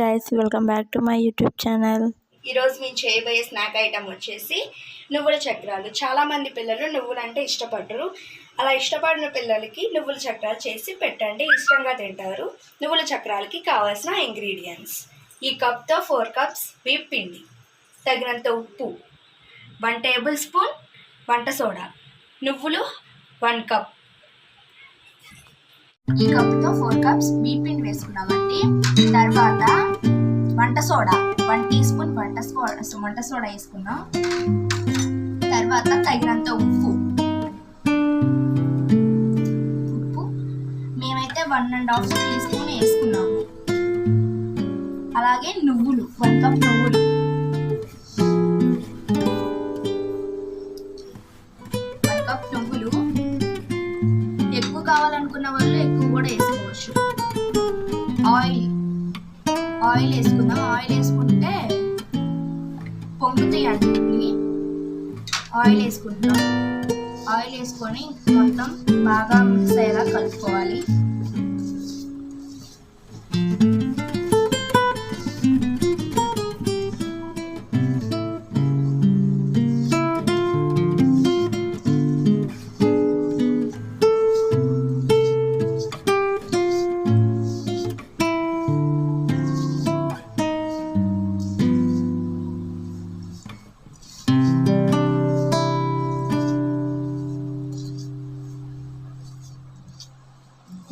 Guys welcome back to my YouTube channel ఈరోజు మేము చేయబోయే స్నాక్ ఐటమ్ వచ్చేసి నువ్వుల చక్రాలు. చాలామంది పిల్లలు నువ్వులు అంటే ఇష్టపడరు. అలా ఇష్టపడిన పిల్లలకి నువ్వుల చక్రాలు చేసి పెట్టండి. ఇష్టంగా తింటారు. నువ్వుల చక్రాలకి కావాల్సిన ఇంగ్రీడియంట్స్ ఈ కప్తో ఫోర్ కప్స్ వీప్ పిండి. తగినంత ఉప్పు వన్ టేబుల్ స్పూన్ వంట సోడా. నువ్వులు వన్ కప్ ఈ కప్తో ఫోర్ కప్స్ వీప్ పిండి వేసుకున్నామండి. తర్వాత వంట సోడా వన్ టీ స్పూన్ వంట సోడా వంట సోడా వేసుకున్నాం తర్వాత తగినంత ఉప్పు. ఉప్పు. మేమైతే one and half teaspoon వేసుకున్నాము. అలాగే నువ్వులు వన్ కప్ నువ్వులు. వన్ కప్ నువ్వులు. ఎక్కువ కావాలనుకున్న వాళ్ళు కూడా వేసుకోవచ్చు. ఆయిల్ ఆయిల్ వేసుకుందాం. ఆయిల్ వేసుకుంటే పొంగుతాయి అంటుంది ఆయిల్ వేసుకుంటాం ఆయిల్ వేసుకొని మొత్తం బాగా మిక్స్ అయ్యేలా కలుపుకోవాలి.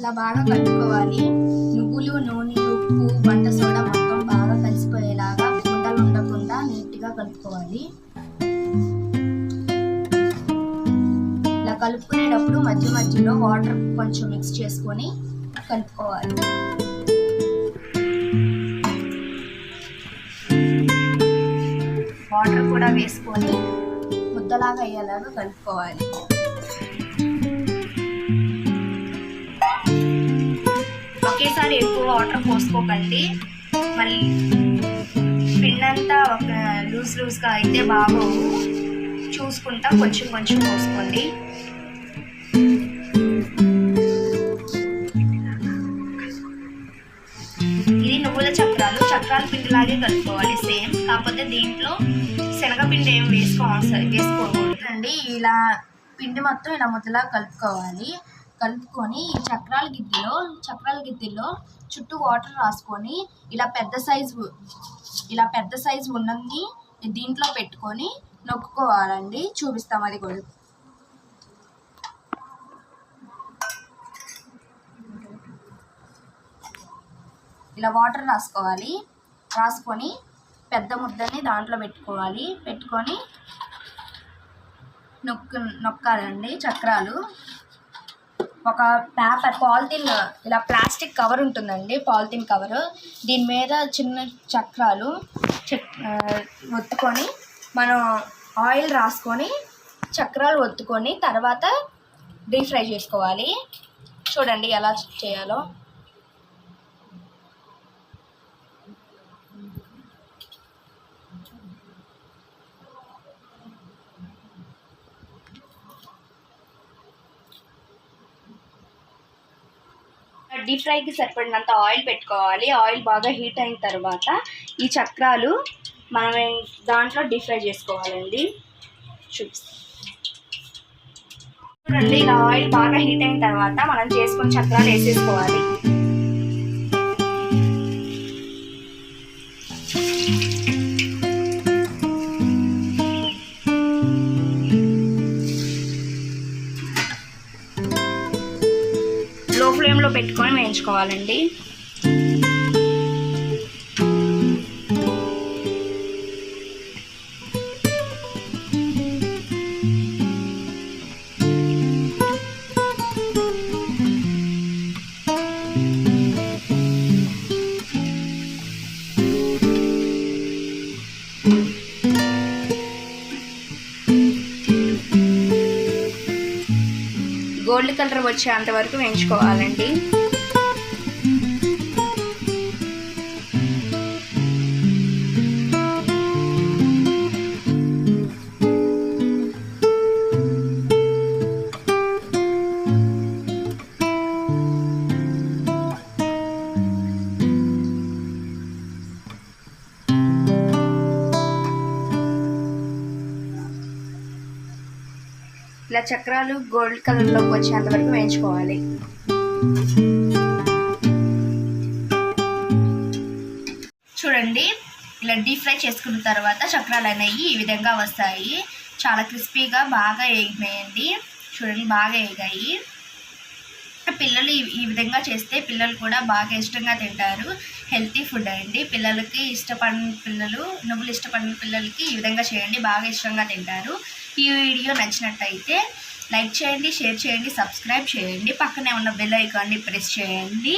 ఇలా బాగా కలుపుకోవాలి. నువ్వులు నూనె ఉప్పు వంట సోడా మొత్తం బాగా కలిసిపోయేలాగా ఉండలు ఉండకుండా నీట్గా కలుపుకోవాలి. ఇలా కలుపుకునేటప్పుడు మధ్య మధ్యలో వాటర్ కొంచెం మిక్స్ చేసుకొని కలుపుకోవాలి. వాటర్ కూడా వేసుకొని ముద్దలాగా అయ్యేలాగా కలుపుకోవాలి. వాటర్ పోసుకోకండి మళ్ళీ పిండంతా ఒక లూజ్ లూజ్గా అయితే బాగోవు. చూసుకుంటా కొంచెం కొంచెం పోసుకోండి ఇది నువ్వుల చక్రాలు. చక్రాల పిండిలాగే కలుపుకోవాలి సేమ్. కాకపోతే దీంట్లో శనగపిండి ఏం వేసుకో అవసరం వేసుకోకూడదు. అండి ఇలా పిండి మొత్తం ఇలా ముద్దలా కలుపుకోవాలి. కలుపుకొని ఈ చక్రాల గిద్దెలో చక్రాల గిద్దెలో చుట్టూ వాటర్ రాసుకొని ఇలా పెద్ద సైజు ఇలా పెద్ద సైజు ఉన్నది దీంట్లో పెట్టుకొని నొక్కుకోవాలండి. చూపిస్తాం అది కూడా. ఇలా వాటర్ రాసుకోవాలి. రాసుకొని పెద్ద ముద్దని దాంట్లో పెట్టుకోవాలి. పెట్టుకొని నొక్కు నొక్కాలండి చక్రాలు. ఒక పేపర్ పాలిథిన్ ఇలా ప్లాస్టిక్ కవర్ ఉంటుందండి పాలిథిన్ కవర్ దీని మీద చిన్న చక్రాలు చక్ ఒత్తుకొని మనం ఆయిల్ రాసుకొని చక్రాలు ఒత్తుకొని తర్వాత డీప్ ఫ్రై చేసుకోవాలి. చూడండి ఎలా చేయాలో. డీప్ ఫ్రైకి సరిపడినంత ఆయిల్ పెట్టుకోవాలి. ఆయిల్ బాగా హీట్ అయిన తర్వాత ఈ చక్రాలు మనం దాంట్లో డీప్ ఫ్రై చేసుకోవాలండి. చూపిస్తాం. చూడండి ఇలా ఆయిల్ బాగా హీట్ అయిన తర్వాత మనం చేసుకున్న చక్రాలు వేసేసుకోవాలి. లో ఫ్లేమ్లో పెట్టుకొని వేయించుకోవాలండి. గోల్డ్ కలర్ వచ్చేంత వరకు వేయించుకోవాలండి. ఇలా చక్రాలు గోల్డ్ కలర్లోకి వచ్చేంత వరకు వేయించుకోవాలి. చూడండి ఇలా డీప్ ఫ్రై చేసుకున్న తర్వాత చక్రాలు అనేవి ఈ విధంగా వస్తాయి. చాలా క్రిస్పీగా బాగా వేగినాయండి చూడండి బాగా వేగాయి పిల్లలు ఈ- ఈ విధంగా చేస్తే పిల్లలు కూడా బాగా ఇష్టంగా తింటారు. హెల్తీ ఫుడ్ అండి. పిల్లలకి ఇష్టపడిన పిల్లలు నువ్వులు ఇష్టపడిన పిల్లలకి ఈ విధంగా చేయండి. బాగా ఇష్టంగా తింటారు. ఈ వీడియో నచ్చినట్టయితే లైక్ చేయండి షేర్ చేయండి సబ్స్క్రైబ్ చేయండి. పక్కనే ఉన్న బెల్ ఐకాన్ని ప్రెస్ చేయండి.